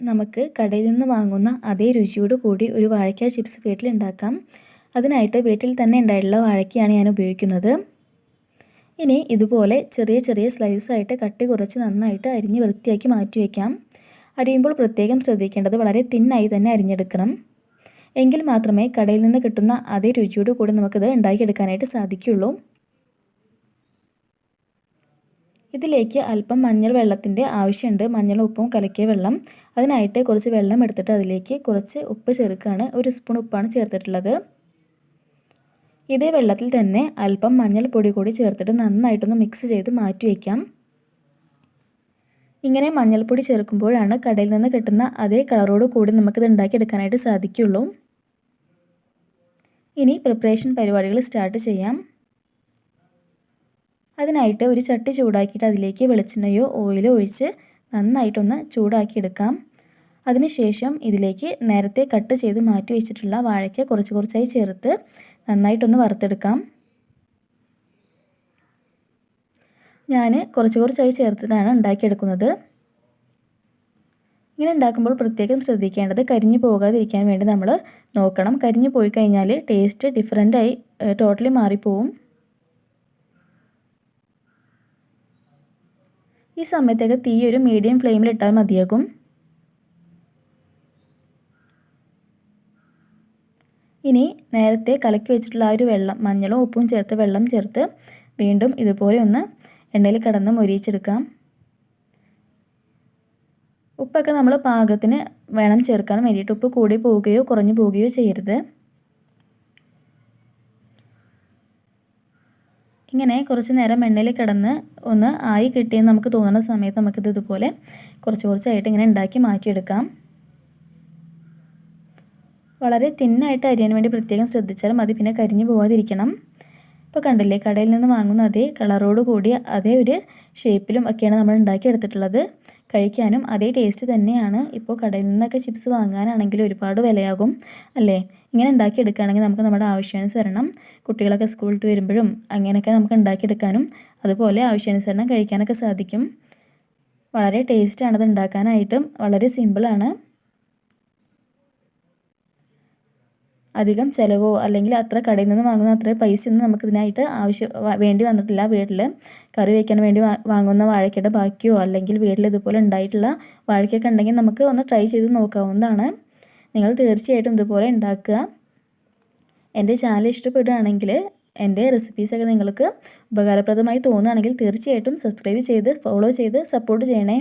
നമുക്ക് കടയിൽ നിന്ന് വാങ്ങുന്ന അതേ രുചിയോട് കൂടി ഒരു വാഴയ്ക്ക ചിപ്സ് വീട്ടിലുണ്ടാക്കാം അതിനായിട്ട് വീട്ടിൽ തന്നെ ഉണ്ടായിട്ടുള്ള വാഴയ്ക്കയാണ് ഞാൻ ഉപയോഗിക്കുന്നത്. ഇനി ഇതുപോലെ ചെറിയ ചെറിയ സ്ലൈസായിട്ട് കട്ടി കുറച്ച് നന്നായിട്ട് അരിഞ്ഞ് വൃത്തിയാക്കി മാറ്റി വയ്ക്കാം അരിയുമ്പോൾ പ്രത്യേകം ശ്രദ്ധിക്കേണ്ടത് വളരെ തിന്നായി തന്നെ അരിഞ്ഞെടുക്കണം. എങ്കിൽ മാത്രമേ കടയിൽ നിന്ന് കിട്ടുന്ന അതേ രുചിയോട് കൂടി നമുക്കിത് ഉണ്ടാക്കിയെടുക്കാനായിട്ട് സാധിക്കുകയുള്ളൂ. ഇതിലേക്ക് അല്പം മഞ്ഞൾ വെള്ളത്തിന്റെ ആവശ്യമുണ്ട്. മഞ്ഞളും ഉപ്പും കലക്കിയ വെള്ളം. അതിനായിട്ട് കുറച്ച് വെള്ളം എടുത്തിട്ട് അതിലേക്ക് കുറച്ച് ഉപ്പ് ചേർക്കുകയാണ് ഒരു സ്പൂൺ ഉപ്പാണ് ചേർത്തിട്ടുള്ളത്. ഇതേ വെള്ളത്തിൽ തന്നെ അല്പം മഞ്ഞൾപ്പൊടി കൂടി ചേർത്തിട്ട് നന്നായിട്ടൊന്ന് മിക്സ് ചെയ്ത് മാറ്റി വയ്ക്കാം ഇങ്ങനെ മഞ്ഞൾപ്പൊടി ചേർക്കുമ്പോഴാണ് കടയിൽ നിന്ന് കിട്ടുന്ന അതേ കളറോട് കൂടി നമുക്കിത് ഉണ്ടാക്കിയെടുക്കാനായിട്ട് സാധിക്കുകയുള്ളൂ. ഇനി പ്രിപ്പറേഷൻ പരിപാടികൾ സ്റ്റാർട്ട് ചെയ്യാം. അതിനായിട്ട് ഒരു ചട്ടി ചൂടാക്കിയിട്ട് അതിലേക്ക് വെളിച്ചെണ്ണയോ ഓയിലോ ഒഴിച്ച് നന്നായിട്ടൊന്ന് ചൂടാക്കിയെടുക്കാം. അതിനുശേഷം ഇതിലേക്ക് നേരത്തെ കട്ട് ചെയ്ത് മാറ്റി വെച്ചിട്ടുള്ള വാഴയ്ക്ക കുറച്ച് കുറച്ചായി ചേർത്ത് നന്നായിട്ടൊന്ന് വറുത്തെടുക്കാം. ഞാൻ കുറച്ച് കുറച്ചായി ചേർത്തിട്ടാണ് ഉണ്ടാക്കിയെടുക്കുന്നത്. ഇങ്ങനെ ഉണ്ടാക്കുമ്പോൾ പ്രത്യേകം ശ്രദ്ധിക്കേണ്ടത് കരിഞ്ഞു പോകാതിരിക്കാൻ വേണ്ടി നമ്മൾ നോക്കണം. കരിഞ്ഞു പോയി കഴിഞ്ഞാൽ ടേസ്റ്റ് ഡിഫറെന്റായി ടോട്ടലി മാറിപ്പോവും. ഈ സമയത്തേക്ക് തീ ഒരു മീഡിയം ഫ്ലെയിമിൽ ഇട്ടാൽ മതിയാകും ഇനി നേരത്തെ കലക്കി വെച്ചിട്ടുള്ള ആ ഒരു വെള്ളം മഞ്ഞളും ഉപ്പും ചേർത്ത് വെള്ളം ചേർത്ത് വീണ്ടും ഇതുപോലെ ഒന്ന് എണ്ണയിൽ കിടന്ന് മൊരിയിച്ചെടുക്കാം. ഉപ്പൊക്കെ നമ്മൾ പാകത്തിന് വേണം ചേർക്കാൻ വേണ്ടിയിട്ട് ഉപ്പ് കൂടി പോവുകയോ കുറഞ്ഞു പോവുകയോ ചെയ്യരുത്. ഇങ്ങനെ കുറച്ച് നേരം എണ്ണയിൽ കിടന്ന് ഒന്ന് ആയി കിട്ടിയെന്ന് നമുക്ക് തോന്നുന്ന സമയത്ത് നമുക്കിത് ഇതുപോലെ കുറച്ച് കുറച്ചായിട്ട് ഇങ്ങനെ ഉണ്ടാക്കി മാറ്റിയെടുക്കാം. വളരെ തിന്നായിട്ട് അരിയാൻ വേണ്ടി പ്രത്യേകം ശ്രദ്ധിച്ചാൽ മതി പിന്നെ കരിഞ്ഞു പോവാതിരിക്കണം. ഇപ്പോൾ കണ്ടില്ലേ കടയിൽ നിന്ന് വാങ്ങുന്ന അതേ കളറോട് കൂടി അതേ ഒരു ഷേപ്പിലും ഒക്കെയാണ് നമ്മൾ ഉണ്ടാക്കിയെടുത്തിട്ടുള്ളത്. കഴിക്കാനും അതേ ടേസ്റ്റ് തന്നെയാണ് ഇപ്പോൾ കടയിൽ നിന്നൊക്കെ ചിപ്സ് വാങ്ങാനാണെങ്കിൽ ഒരുപാട് വിലയാകും അല്ലേ? ഇങ്ങനെ ഉണ്ടാക്കിയെടുക്കുകയാണെങ്കിൽ നമുക്ക് നമ്മുടെ ആവശ്യാനുസരണം കുട്ടികളൊക്കെ സ്കൂളിൽ വരുമ്പോഴും അങ്ങനെയൊക്കെ നമുക്ക് ഉണ്ടാക്കിയെടുക്കാനും അതുപോലെ ആവശ്യാനുസരണം കഴിക്കാനൊക്കെ സാധിക്കും. വളരെ ടേസ്റ്റാണ് ടേസ്റ്റാണത് ഉണ്ടാക്കാനായിട്ടും വളരെ സിമ്പിളാണ് അധികം ചിലവോ അല്ലെങ്കിൽ അത്ര കടയിൽ നിന്ന് വാങ്ങുന്ന അത്ര പൈസയൊന്നും നമുക്കിതിനായിട്ട് ആവശ്യം വേണ്ടി വന്നിട്ടില്ല വീട്ടിൽ കറി വയ്ക്കാൻ വേണ്ടി വാങ്ങുന്ന വാഴയ്ക്കയുടെ ബാക്കിയോ അല്ലെങ്കിൽ വീട്ടിൽ ഇതുപോലെ ഉണ്ടായിട്ടുള്ള വാഴയ്ക്കൊക്കെ ഉണ്ടെങ്കിൽ നമുക്ക് ഒന്ന് ട്രൈ ചെയ്ത് നോക്കാവുന്നതാണ്. നിങ്ങൾ തീർച്ചയായിട്ടും ഇതുപോലെ ഉണ്ടാക്കുക. എന്റെ ചാനൽ ഇഷ്ടപ്പെടുകയാണെങ്കിൽ എന്റെ റെസിപ്പീസൊക്കെ നിങ്ങൾക്ക് ഉപകാരപ്രദമായി തോന്നുകയാണെങ്കിൽ തീർച്ചയായിട്ടും സബ്സ്ക്രൈബ് ചെയ്ത് ഫോളോ ചെയ്ത് സപ്പോർട്ട് ചെയ്യണേ.